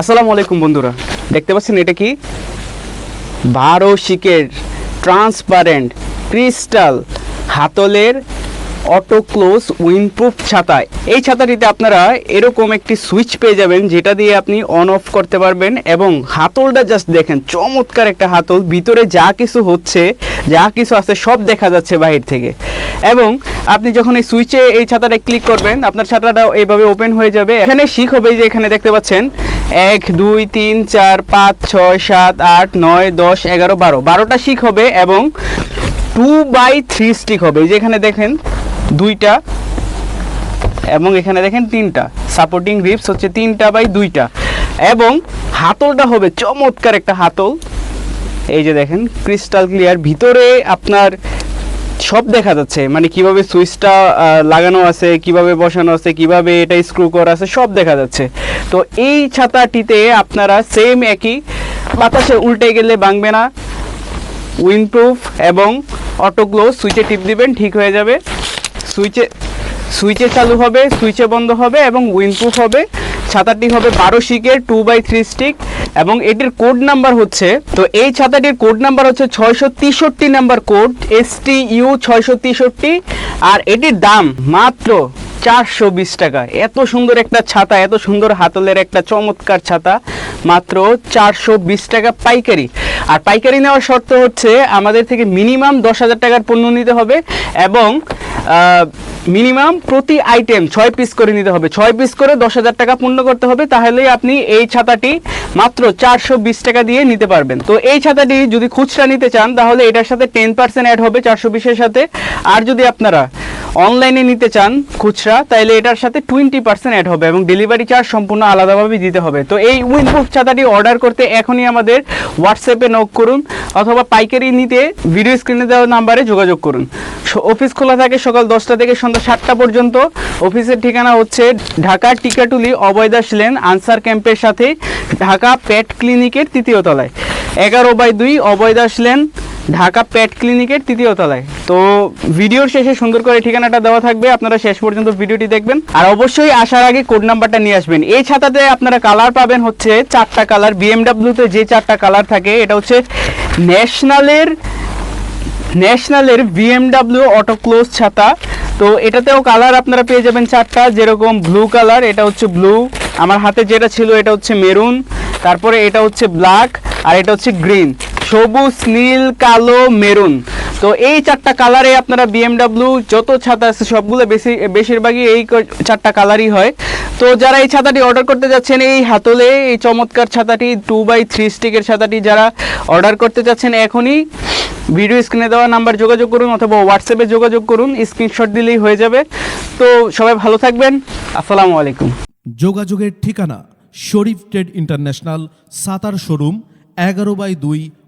আসসালামু আলাইকুম বন্ধুরা। দেখতে পাচ্ছেন এটা কি? বারো শিকের ট্রান্সপারেন্ট ক্রিস্টাল হাতলের অটো ক্লোজ উইন্ডপ্রুফ ছাতা। এই ছাতাটিতে আপনারা এরকম একটি সুইচ পেয়ে যাবেন, যেটা দিয়ে আপনি অন অফ করতে পারবেন এবং হাতলটা জাস্ট দেখেন, চমৎকার একটা হাতল। ভিতরে যা কিছু হচ্ছে, যা কিছু আছে, সব দেখা যাচ্ছে বাহির থেকে। এবং আপনি যখন এই সুইচে এই ছাতাটা ক্লিক করবেন, আপনার ছাতাটা এইভাবে ওপেন হয়ে যাবে। এখানে শিখ হবে যে এখানে দেখতে পাচ্ছেন এক, দুই, তিন, চার, পাঁচ, ছয়, সাত, আট, নয়, দশ, এগারো, বারো। বারোটা শিখ হবে এবং টু বাই থ্রি স্টিক হবে। এই যে এখানে দেখেন, দুইটা এবং এখানে দেখেন তিনটা। সাপোর্টিং রিপস হচ্ছে তিনটা বাই দুইটা। এবং হাতলটা হবে চমৎকার একটা হাতল। এই যে দেখেন ক্রিস্টাল ক্লিয়ার ভিতরে আপনার সব দেখা যাচ্ছে। মানে কীভাবে সুইচটা লাগানো আছে, কীভাবে বসানো আছে, কীভাবে এটা স্ক্রু করা আছে, সব দেখা যাচ্ছে। তো এই ছাতাটিতে আপনারা সেম একই বাতাসে উল্টে গেলে ভাঙবে না। উইন্ডপ্রুফ এবং অটো সুইচে টিপ দিবেন, ঠিক হয়ে যাবে। সুইচে সুইচে চালু হবে, সুইচে বন্ধ হবে এবং উইন্ডপ্রুফ হবে। ছাতাটি হবে বারো শিকের টু বাই থ্রি স্টিক এবং এটির কোড নাম্বার হচ্ছে, তো এই ছাতাটির কোড নাম্বার হচ্ছে ছয়শো তেষট্টি number code S T U ছয়শো তেষট্টি, আর এটির দাম মাত্র চারশো বিশ টাকা। এত সুন্দর একটা ছাতা, এত সুন্দর হাতলের একটা চমৎকার ছাতা, মাত্র চারশো বিশ টাকা পাইকারি। আর পাইকারি নেওয়ার শর্ত হচ্ছে আমাদের থেকে মিনিমাম দশ হাজার টাকার পণ্য নিতে হবে এবং মিনিমাম প্রতি আইটেম ছয় পিস করে নিতে হবে। ছয় পিস করে দশ হাজার টাকা পূর্ণ করতে হবে, তাহলেই আপনি এই ছাতাটি মাত্র চারশো বিশ টাকা দিয়ে নিতে পারবেন। তো এই ছাতাটি যদি খুচরা নিতে চান, তাহলে এটার সাথে টেন পার্সেন্ট অ্যাড হবে চারশো বিশের সাথে। আর যদি আপনারা অনলাইনে নিতে চান খুচরা তাহলে এটার সাথে টোয়েন্টি পার্সেন্ট অ্যাড হবে এবং ডেলিভারি চার্জ সম্পূর্ণ আলাদাভাবে দিতে হবে। তো এই উইনপ্রুফ ছাতাটি অর্ডার করতে এখনই আমাদের হোয়াটসঅ্যাপে নক করুন অথবা পাইকারি নিতে ভিডিও স্ক্রিনে দেওয়া নাম্বারে যোগাযোগ করুন। অফিস খোলা থাকে সকাল দশটা থেকে সন্ধ্যা সাতটা পর্যন্ত। অফিসের ঠিকানা হচ্ছে ঢাকা টিকাটুলি অবয়দাস লেন আনসার ক্যাম্পের সাথে ঢাকা পেট ক্লিনিকের তৃতীয় তলায়। এগারো বাই দুই অবয়দাস লেন ঢাকা পেট ক্লিনিকের তৃতীয় তলায়। তো ভিডিওর শেষে সুন্দর করে ঠিকানাটা দেওয়া থাকবে, আপনারা শেষ পর্যন্ত ভিডিওটি দেখবেন। আর অবশ্যই আসার আগে কোড নাম্বারটা নিয়ে আসবেন। এই ছাতাতে আপনারা কালার পাবেন হচ্ছে চারটা কালার বিএমডাব্লিউতে যে চারটা কালার থাকে, এটা হচ্ছে ন্যাশনালের ন্যাশনালের বিএমডাব্লিউ অটো ক্লোজ ছাতা। তো এটাতেও কালার আপনারা পেয়ে যাবেন চারটা, যেরকম ব্লু কালার এটা হচ্ছে ব্লু আমার হাতে যেটা ছিল, এটা হচ্ছে মেরুন তারপরে এটা হচ্ছে ব্ল্যাক আর এটা হচ্ছে গ্রিন সবুজ, নীল, কালো, মেরুন। তো এই চারটা কালারে আপনারা বিএমডাব্লিউ যত ছাতা আছে সবগুলো বেশি, বেশিরভাগই এই চারটা কালারই হয়। তো যারা এই ছাতাটি অর্ডার করতে যাচ্ছেন, এই হাতলে এই চমৎকার ছাতাটি টু বাই থ্রি স্টিকের ছাতাটি যারা অর্ডার করতে যাচ্ছেন এখনই ভিডিও স্ক্রিনে দেওয়া নাম্বার যোগাযোগ করুন অথবা হোয়াটসঅ্যাপে যোগাযোগ করুন স্ক্রিনশট দিলেই হয়ে যাবে। তো সবাই ভালো থাকবেন। আসসালামু আলাইকুম। যোগাযোগের ঠিকানা, শরীফ ট্রেড ইন্টারন্যাশনাল, সাতার শোরুম, এগারো বাই দুই